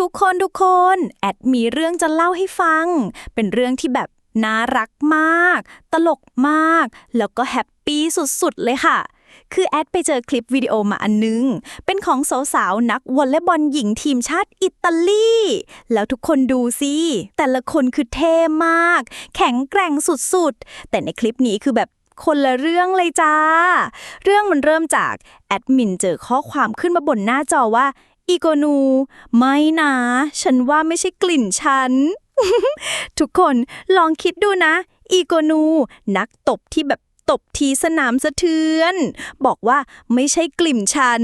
ทุกคนทุกคน แอดมีเรื่องจะเล่าให้ฟัง เป็นเรื่องที่แบบน่ารักมาก ตลกมาก แล้วก็แฮปปี้สุดๆ เลยค่ะ คือแอดไปเจอคลิปวิดีโอมาอันนึง เป็นของสาวๆ นักวอลเลย์บอลหญิงทีมชาติอิตาลี แล้วทุกคนดูสิ แต่ละคนคือเท่มาก แข็งแกร่งสุดๆ แต่ในคลิปนี้คือแบบคนละเรื่องเลยจ้า เรื่องมันเริ่มจาก แอดมินเจอข้อความขึ้นมาบนหน้าจอว่า อีโกนู ไม่นะ ฉันว่าไม่ใช่กลิ่นฉัน ทุกคนลองคิดดูนะ อีโกนู นักตบที่แบบตบทีสนามสะเทือน บอกว่าไม่ใช่กลิ่นฉัน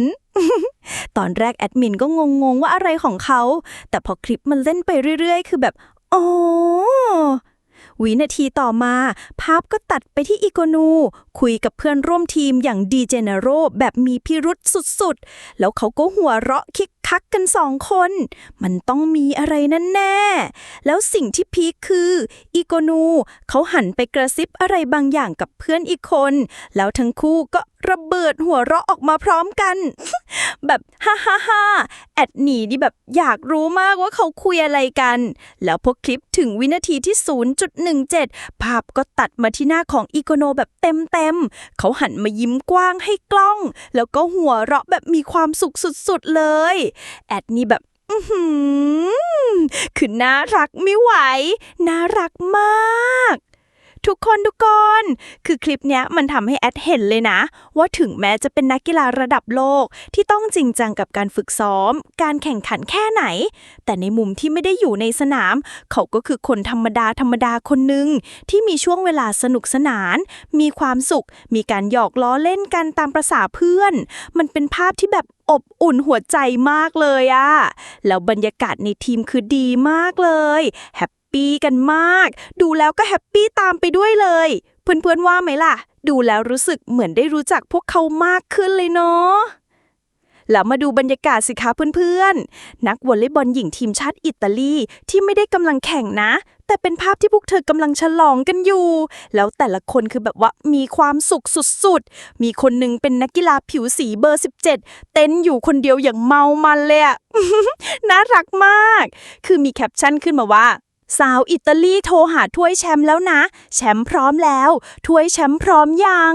ตอนแรกแอดมินก็งงๆว่าอะไรของเขา แต่พอคลิปมันเล่นไปเรื่อยๆ คือแบบอ๋อวินาทีต่อมา ภาพก็ตัดไปที่อีโกนู คุยกับเพื่อนร่วมทีมอย่างดีเจเนโรแบบมีพิรุษสุดๆ แล้วเขาก็หัวเราะคิก คักกันสองคน มันต้องมีอะไรนั่นแน่ แล้วสิ่งที่พีคคืออีโกนูเขาหันไปกระซิบอะไรบางอย่างกับเพื่อนอีกคน แล้วทั้งคู่ก็ระเบิดหัวเราะออกมาพร้อมกัน แบบฮ่าฮ่าฮ่าแอดหนีนี่แบบอยากรู้มากว่าเขาคุยอะไรกัน แล้วพอคลิปถึงวินาทีที่ 0.17 ภาพก็ตัดมาที่หน้าของอีโกโนแบบเต็มเต็มๆเขาหันมายิ้มกว้างให้กล้อง แล้วก็หัวเราะแบบมีความสุขสุดๆเลย แอดนี่แบบอือหือคือน่ารักไม่ไหว น่ารักมาก ทุกคนทุกคน คือคลิปเนี้ยมันทำให้แอดเห็นเลยนะ ว่าถึงแม้จะเป็นนักกีฬาระดับโลกที่ต้องจริงจังกับการฝึกซ้อม การแข่งขันแค่ไหน แต่ในมุมที่ไม่ได้อยู่ในสนาม เขาก็คือคนธรรมดาธรรมดาคนหนึ่งที่มีช่วงเวลาสนุกสนาน มีความสุข มีการหยอกล้อเล่นกันตามประษาเพื่อน มันเป็นภาพที่แบบอบอุ่นหัวใจมากเลยอะแล้วบรรยากาศในทีมคือดีมากเลยแฮปปี้กันมาก ดูแล้วก็แฮปปี้ตามไปด้วยเลย เพื่อนๆว่าไหมล่ะ ดูแล้วรู้สึกเหมือนได้รู้จักพวกเขามากขึ้นเลยเนาะแล้วมาดูบรรยากาศสิคะเพื่อนๆ นักวอลเลย์บอลหญิงทีมชาติอิตาลีที่ไม่ได้กำลังแข่งนะ แต่เป็นภาพที่พวกเธอกำลังฉลองกันอยู่ แล้วแต่ละคนคือแบบว่ามีความสุขสุดๆ มีคนหนึ่งเป็นนักกีฬาผิวสีเบอร์ 17 เต้นอยู่คนเดียวอย่างเมามันเลยอะน่ารักมาก คือมีแคปชั่นขึ้นมาว่า สาวอิตาลีโทรหาถ้วยแชมป์แล้วนะ แชมป์พร้อมแล้ว ถ้วยแชมป์พร้อมยัง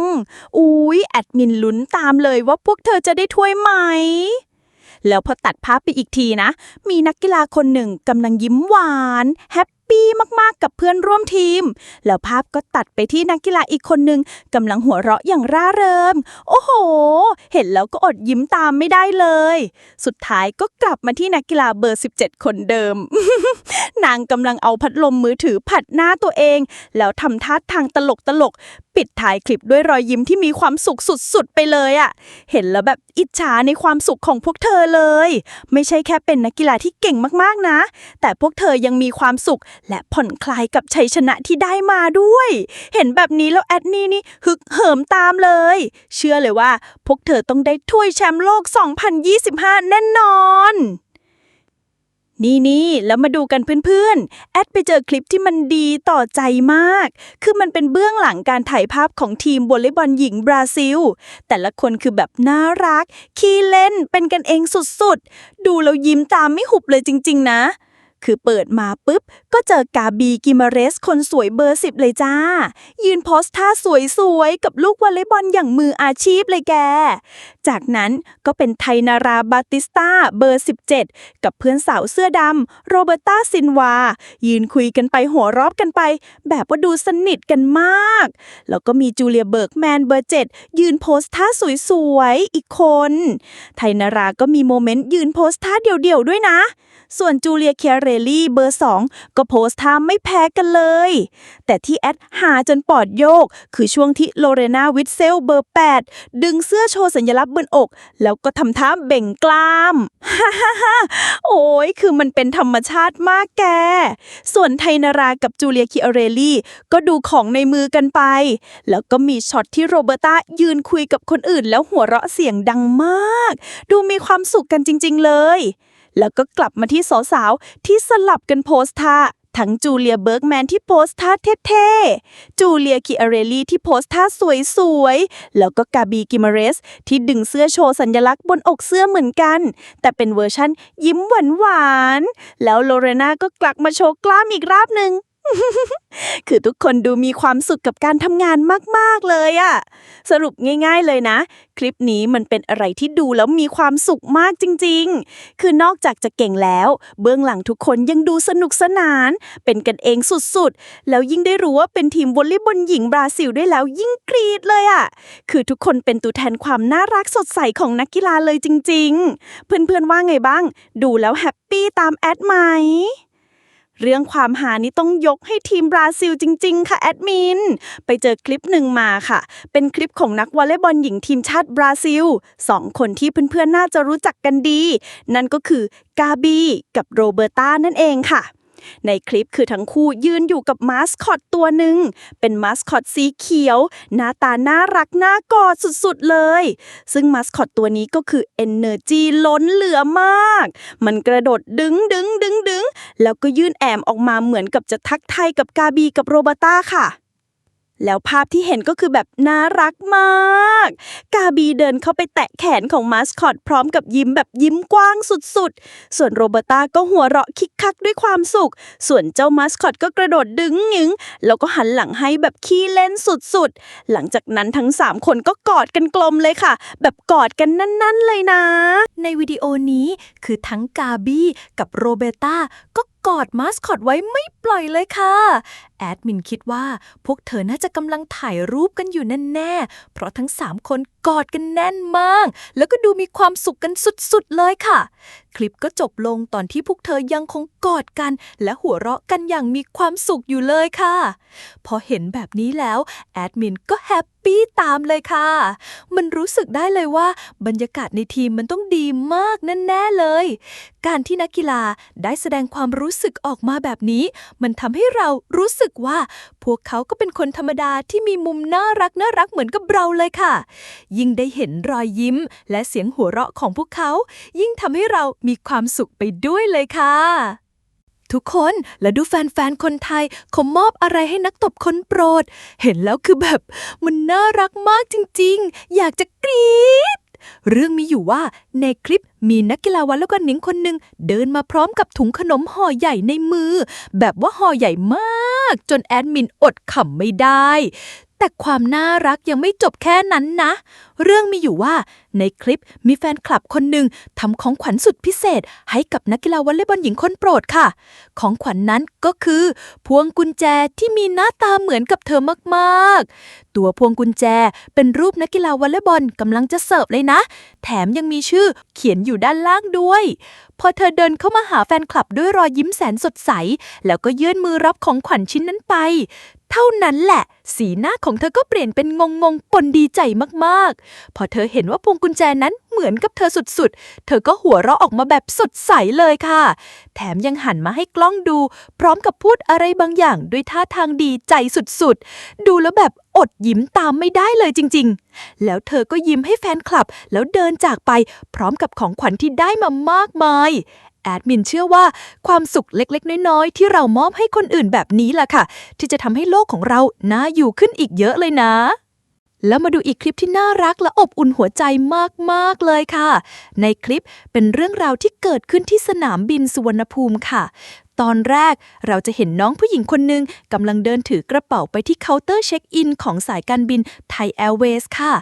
อุ๊ยแอดมินลุ้นตามเลยว่าพวกเธอจะได้ถ้วยไหม แล้วพอตัดภาพไปอีกทีนะ มีนักกีฬาคนหนึ่งกำลังยิ้มหวาน แฮป ปี้มากๆ กับเพื่อนร่วมทีม แล้วภาพก็ตัดไปที่นักกีฬาอีกคนหนึ่งกำลังหัวเราะอย่างร่าเริงโอ้โห เห็นแล้วก็อดยิ้มตามไม่ได้เลย สุดท้ายก็กลับมาที่นักกีฬาเบอร์ 17 คนเดิม นางกำลังเอาพัดลมมือถือผัดหน้าตัวเอง แล้วทำท่าทางตลกตลกปิดท้ายคลิปด้วยรอยยิ้มที่มีความสุขสุดๆ ไปเลยอะ่ะ เห็นแล้วแบบอิจฉาในความสุขของพวกเธอเลย ไม่ใช่แค่เป็นนักกีฬาที่เก่งมากๆนะ แต่พวกเธอยังมีความสุขและผ่อนคลายกับชัยชนะที่ได้มาด้วย เห็นแบบนี้แล้วแอดนี่นี่ฮึกเหิมตามเลย เชื่อเลยว่า พวกเธอต้องได้ถ้วยแชมป์โลก 2025 แน่นอน นี่นี่แล้วมาดูกันเพื่อนๆ แอดไปเจอคลิปที่มันดีต่อใจมาก คือมันเป็นเบื้องหลังการถ่ายภาพของทีมวอลเลย์บอลหญิงบราซิล แต่ละคนคือแบบน่ารัก ขี้เล่นเป็นกันเองสุดๆ ดูแล้วยิ้มตามไม่หุบเลยจริง ๆ นะ คือเปิดมาปุ๊บ ก็เจอกาบีกิมาเรสคนสวยเบอร์สิบเลยจ้า ยืนโพสท่าสวยๆ กับลูกวอลเลย์บอลอย่างมืออาชีพเลยแก จากนั้นก็เป็นไทนาราบาติสตาเบอร์ 17 กับเพื่อนสาวเสื้อดำโรเบร์ตาซินวา ยืนคุยกันไปหัวรอบกันไป แบบว่าดูสนิทกันมาก แล้วก็มีจูเลียเบิร์กแมนเบอร์ 7 ยืนโพสท่าสวยๆ อีกคน ไทนาราก็มีโมเมนต์ยืนโพสท่าเดี่ยวๆด้วยนะ ส่วนจูเลียเคียเรลลี่เบอร์ 2 ก็โพสท่าไม่แพ้กันเลย แต่ที่แอดหาจนปอดโยก คือช่วงที่โลเรนาวิทเซลเบอร์ 8 ดึงเสื้อโชว์สัญลักษณ์บนอก แล้วก็ทำท่าเบ่งกล้ามฮ่าฮ่าฮ่าโอ้ยคือมันเป็นธรรมชาติมากแก ส่วนไทนารากับจูเลียคิอเรลลี่ ก็ดูของในมือกันไป แล้วก็มีช็อตที่โรเบร์ตายืนคุยกับคนอื่นแล้วหัวเราะเสียงดังมาก ดูมีความสุขกันจริง ๆ เลย แล้วก็กลับมาที่สาวๆที่สลับกันโพสท่าทั้งจูเลียเบิร์กแมนที่โพสท่าเท่ๆ จูเลียคิอาเรลลี่ที่โพสท่าสวยๆ แล้วก็กาบีกิมาเรส ที่ดึงเสื้อโชว์สัญลักษณ์บนอกเสื้อเหมือนกัน แต่เป็นเวอร์ชั่นยิ้มหวานๆ แล้วโลเรนาก็กลับมาโชว์กล้ามอีกรอบหนึ่ง คือทุกคนดูมีความสุขกับการทำงานมาก ๆ เลยอะสรุปง่าย ๆ เลยนะ คลิปนี้มันเป็นอะไรที่ดูแล้วมีความสุขมากจริง ๆ คือนอกจากจะเก่งแล้ว เบื้องหลังทุกคนยังดูสนุกสนาน เป็นกันเองสุด ๆ แล้วยิ่งได้รู้ว่าเป็นทีมวอลเลย์บอลหญิงบราซิลด้วยแล้วยิ่งกรีดเลยอะคือทุกคนเป็นตัวแทนความน่ารักสดใสของนักกีฬาเลยจริง ๆ เพื่อนๆว่าไงบ้าง ดูแล้วแฮปปี้ตามแอดไหม เรื่องความหานี้ต้องยกให้ทีมบราซิลจริง ๆ ค่ะแอดมิน ไปเจอคลิปหนึ่งมาค่ะ เป็นคลิปของนักวอลเลย์บอลหญิงทีมชาติบราซิลสองคนที่เพื่อนๆ น่าจะรู้จักกันดี นั่นก็คือกาบีกับโรเบอร์ตานั่นเองค่ะ ในคลิปคือทั้งคู่ยืนอยู่กับมาสคอตตัวหนึ่ง เป็นมาสคอตสีเขียว หน้าตาน่ารักน่ากอดสุดๆเลย ซึ่งมาสคอตตัวนี้ก็คือ Energy ล้นเหลือมาก มันกระโดดดึงดึงดึงดึงแล้วก็ยื่นแอมออกมาเหมือนกับจะทักทายกับกาบีกับโรบร์ตาค่ะ แล้วภาพที่เห็นก็คือแบบน่ารักมาก กาบีเดินเข้าไปแตะแขนของมาสคอตพร้อมกับยิ้มแบบยิ้มกว้างสุดๆ ส่วนโรเบร์ตาก็หัวเราะคิกคักด้วยความสุข ส่วนเจ้ามาสคอตก็กระโดดดึงหึงแล้วก็หันหลังให้แบบขี้เล่นสุดๆ หลังจากนั้นทั้ง 3 คนก็กอดกันกลมเลยค่ะ แบบกอดกันนั่นๆเลยนะ ในวิดีโอนี้คือทั้งกาบี้กับโรเบร์ตาก็ กอดมาสคอตไว้ไม่ปล่อยเลยค่ะ แอดมินคิดว่าพวกเธอน่าจะกำลังถ่ายรูปกันอยู่แน่ๆ เพราะทั้ง 3 คนกอดกันแน่นมาก แล้วก็ดูมีความสุขกันสุดๆเลยค่ะคลิปก็จบลงตอนที่พวกเธอยังคงกอดกัน และหัวเราะกันอย่างมีความสุขอยู่เลยค่ะ พอเห็นแบบนี้แล้ว แอดมินก็แฮปปี้ตามเลยค่ะ มันรู้สึกได้เลยว่า บรรยากาศในทีมมันต้องดีมากแน่ๆเลย การที่นักกีฬาได้แสดงความรู้สึกออกมาแบบนี้ มันทำให้เรารู้สึกว่า พวกเขาก็เป็นคนธรรมดาที่มีมุมน่ารักน่ารักเหมือนกับเราเลยค่ะ ยิ่งได้เห็นรอยยิ้ม และเสียงหัวเราะของพวกเขา ยิ่งทำให้เรามีความสุขไปด้วยเลยค่ะ ทุกคนและดูแฟนๆ คนไทยเขามอบอะไรให้นักตบคนโปรด เห็นแล้วคือแบบมันน่ารักมากจริงๆ อยากจะกรี๊ดเรื่องมีอยู่ว่าในคลิปมีนักกีฬาวอลเลย์บอลหญิงคนหนึ่งเดินมาพร้อมกับถุงขนมห่อใหญ่ในมือ แบบว่าห่อใหญ่มาก จนแอดมินอดขำไม่ได้ แต่ความน่ารักยังไม่จบแค่นั้นนะ เรื่องมีอยู่ว่าในคลิปมีแฟนคลับคนหนึ่งทำของขวัญสุดพิเศษ ให้กับนักกีฬาวอลเลย์บอลหญิงคนโปรดค่ะ ของขวัญนนั้นก็คือ พวงกุญแจที่มีหน้าตาเหมือนกับเธอมากๆ ตัวพวงกุญแจเป็นรูปนักกีฬาวอลเลย์บอลกำลังจะเสิร์ฟเลยนะ แถมยังมีชื่อเขียนอยู่ด้านล่างด้วย พอเธอเดินเข้ามาหาแฟนคลับด้วยรอยยิ้มแสนสดใส แล้วก็ยื่นมือรับของขวัญชิ้นนั้นไป เท่านั้นแหละ สีหน้าของเธอก็เปลี่ยนเป็นงงงปนดีใจมากๆ พอเธอเห็นว่าพวงกุญแจนั้นเหมือนกับเธอสุดๆ เธอก็หัวเราะออกมาแบบสดใสเลยค่ะ แถมยังหันมาให้กล้องดู พร้อมกับพูดอะไรบางอย่างด้วยท่าทางดีใจสุดๆ ดูแล้วแบบอดยิ้มตามไม่ได้เลยจริงๆ แล้วเธอก็ยิ้มให้แฟนคลับ แล้วเดินจากไปพร้อมกับของขวัญที่ได้มามากมาย แอดมินเชื่อว่าความสุขเล็กๆ น้อยๆ ที่เรามอบให้คนอื่นแบบนี้ล่ะค่ะ ที่จะทำให้โลกของเราน่าอยู่ขึ้นอีกเยอะเลยนะ แล้วมาดูอีกคลิปที่น่ารักและอบอุ่นหัวใจมากๆเลยค่ะ ในคลิปเป็นเรื่องราวที่เกิดขึ้นที่สนามบินสุวรรณภูมิค่ะตอนแรกเราจะเห็นน้องผู้หญิงคนหนึ่งกำลังเดินถือกระเป๋าไปที่เคาน์เตอร์เช็คอินของสายการบินไทยแอร์เวย์ค่ะ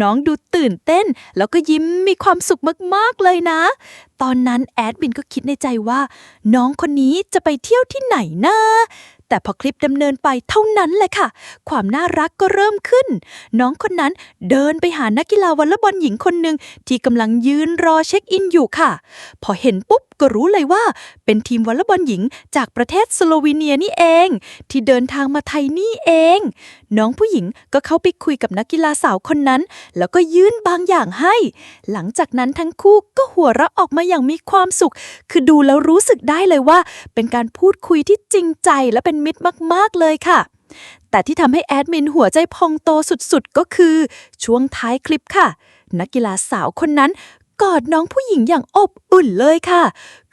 น้องดูตื่นเต้น แล้วก็ยิ้มมีความสุขมากๆเลยนะ ตอนนั้นแอดมินก็คิดในใจว่า น้องคนนี้จะไปเที่ยวที่ไหนนะแต่พอคลิปดำเนินไปเท่านั้นแหละค่ะ ความน่ารักก็เริ่มขึ้น น้องคนนั้นเดินไปหานักกีฬาวอลเลย์บอลหญิงคนหนึ่งที่กำลังยืนรอเช็คอินอยู่ค่ะ พอเห็นปุ๊บก็รู้เลยว่าเป็นทีมวอลเลย์บอลหญิงจากประเทศสโลวีเนียนี่เอง ที่เดินทางมาไทยนี่เอง น้องผู้หญิงก็เข้าไปคุยกับนักกีฬาสาวคนนั้น แล้วก็ยื่นบางอย่างให้ หลังจากนั้นทั้งคู่ก็หัวเราะออกมาอย่างมีความสุข คือดูแล้วรู้สึกได้เลยว่า เป็นการพูดคุยที่จริงใจและเป็นมิตรมาก ๆ เลยค่ะแต่ที่ทำให้แอดมินหัวใจพองโตสุดๆ ก็คือ ช่วงท้ายคลิปค่ะ นักกีฬาสาวคนนั้น กอดน้องผู้หญิงอย่างอบอุ่นเลยค่ะ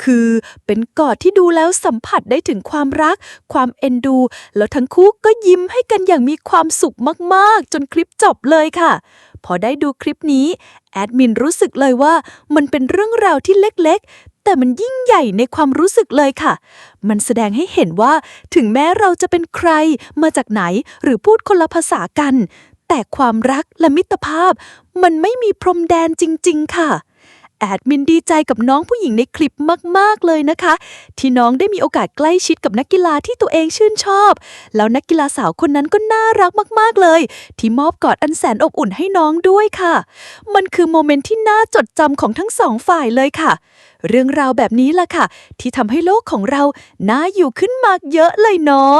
คือเป็นกอดที่ดูแล้วสัมผัสได้ถึงความรัก ความเอ็นดู แล้วทั้งคู่ก็ยิ้มให้กันอย่างมีความสุขมากๆ จนคลิปจบเลยค่ะ พอได้ดูคลิปนี้ แอดมินรู้สึกเลยว่ามันเป็นเรื่องราวที่เล็กๆ แต่มันยิ่งใหญ่ในความรู้สึกเลยค่ะ มันแสดงให้เห็นว่า ถึงแม้เราจะเป็นใคร มาจากไหนหรือพูดคนละภาษากัน แต่ความรักและมิตรภาพ มันไม่มีพรมแดนจริง ๆ ค่ะ แอดมินดีใจกับน้องผู้หญิงในคลิปมาก ๆ เลยนะคะ ที่น้องได้มีโอกาสใกล้ชิดกับนักกีฬาที่ตัวเองชื่นชอบ แล้วนักกีฬาสาวคนนั้นก็น่ารักมาก ๆ เลย ที่มอบกอดอันแสนอบอุ่นให้น้องด้วยค่ะ มันคือโมเมนต์ที่น่าจดจำของทั้งสองฝ่ายเลยค่ะ เรื่องราวแบบนี้ล่ะค่ะ ที่ทำให้โลกของเราน่าอยู่ขึ้นมากเยอะเลยเนาะ